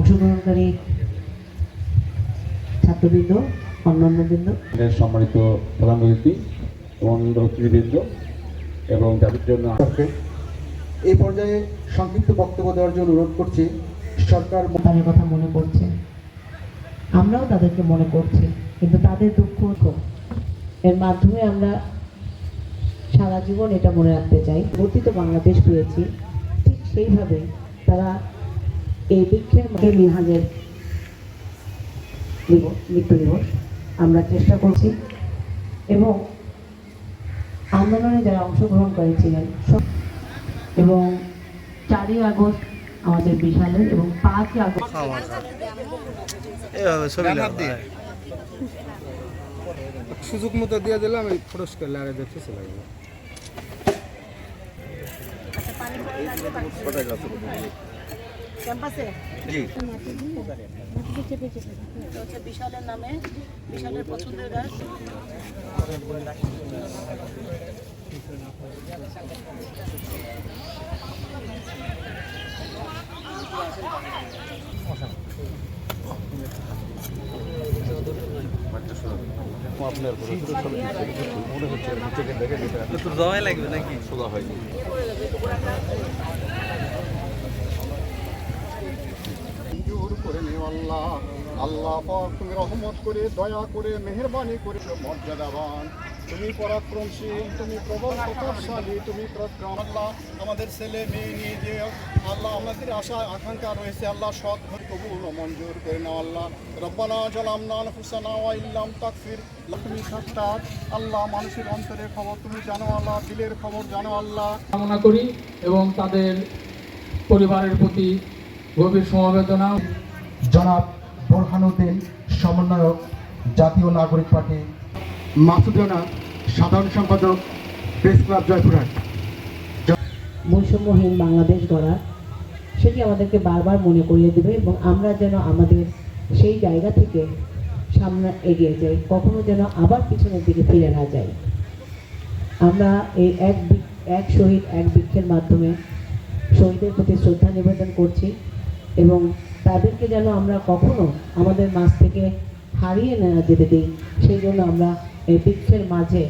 অংশগ্রহণকারী ছাত্রবৃন্দ অন্যান্যবৃন্দ। এর সম্মানিত প্রধান অতিথি এবং অতিথিবৃন্দ এবং যাদের জন্য এই পর্যায়ে সংক্ষিপ্ত বক্তব্য দেওয়ার জন্য অনুরোধ করছি সরকার তাদের কথা মনে পড়ছে। আমরাও তাদেরকে মনে করছি কিন্তু তাদের দুঃখ তো এর মাধ্যমে আমরা সারা জীবন এটা মনে রাখতে চাই। গঠিত বাংলাদেশ পেয়েছি ঠিক সেইভাবে তারা এই মধ্যে মিনহাজের মৃত্যু দিবস আমরা চেষ্টা করছি। এবং আন্দোলনে যারা অংশগ্রহণ করেছিলেন সব এবং চারই আগস্ট আমাদের বিশালের এবং পাঁচই আগস্ট এভাবে সুযোগ মতো দিয়ে দিলাম এই পুরস্কার লাগে দেখতেছে লাগবে ক্যাম্পাসে? জি। হচ্ছে বিশালের নামে বিশালের পছন্দের গাছ লাগবে নাকি? মঞ্জুর করে নে আল্লাহ আল্লাহ পাক তুমি রহমত করে, দয়া করে, মেহেরবানি করে মর্যাদাবান। তুমি পরাক্রমশীল, তুমি প্রবল প্রতাপশালী, তুমি প্রক্রম। আল্লাহ, আমাদের ছেলে, মেয়ে নিয়ে যে আল্লাহ, আমাদের আশা আকাঙ্ক্ষা রয়েছে। আল্লাহ, সৎ কবুল মঞ্জুর করে নাও, আল্লাহ। রব্বানা জলাম নান হুসানা ওয়া ইল্লাম তাকফির তুমি সত্তার আল্লাহ, মানুষের অন্তরের খবর তুমি জানো, আল্লাহ। দিলের খবর জানো, আল্লাহ। কামনা করি এবং তাদের পরিবারের প্রতি গভীর সমবেদনা। জনাব বোরহানুদ্দিন সমন্বয়ক জাতীয় নাগরিক পার্টি। মাসুদ রানা সাধারণ সম্পাদক প্রেস ক্লাব জয়পুরহাট। বৈষম্যহীন বাংলাদেশ গড়া সেটি আমাদেরকে বারবার মনে করিয়ে দেবে এবং আমরা যেন আমাদের সেই জায়গা থেকে সামনে এগিয়ে যাই কখনো যেন আবার পিছনের দিকে ফিরে না যাই। আমরা এই এক এক শহীদ এক বৃক্ষের মাধ্যমে শহীদের প্রতি শ্রদ্ধা নিবেদন করছি এবং তাদেরকে যেন আমরা কখনো আমাদের মাঝ থেকে হারিয়ে না যেতে দিই সেই জন্য আমরা এই বৃক্ষের মাঝে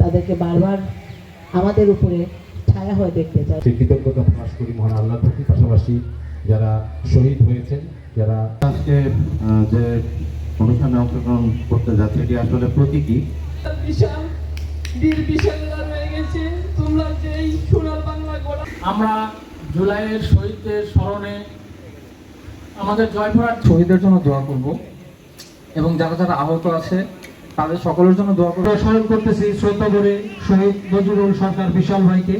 তাদেরকে বারবার আমাদের উপরে ছায়া হয়ে দেখতে চাই। সেই কৃতজ্ঞতা প্রকাশ করি মহান আল্লাহ প্রতি। পাশাপাশি যারা শহীদ হয়েছেন যারা আজকে যে অনুষ্ঠানে অংশগ্রহণ করতে যাচ্ছে এটি আসলে প্রতীকী। বিশাল বীর বিশালরা রয়ে গেছে। তোমরা যেই সোনার বাংলা আমরা জুলাইয়ের শহীদদের স্মরণে আমাদের জয়পুরহাট শহীদের জন্য দোয়া করব। এবং যারা যারা আহত আছে, তাদের সকলের জন্য দোয়া করব। স্মরণ করতেছি শ্রদ্ধা করে শহীদ নজরুল সরকার বিশাল ভাইকে।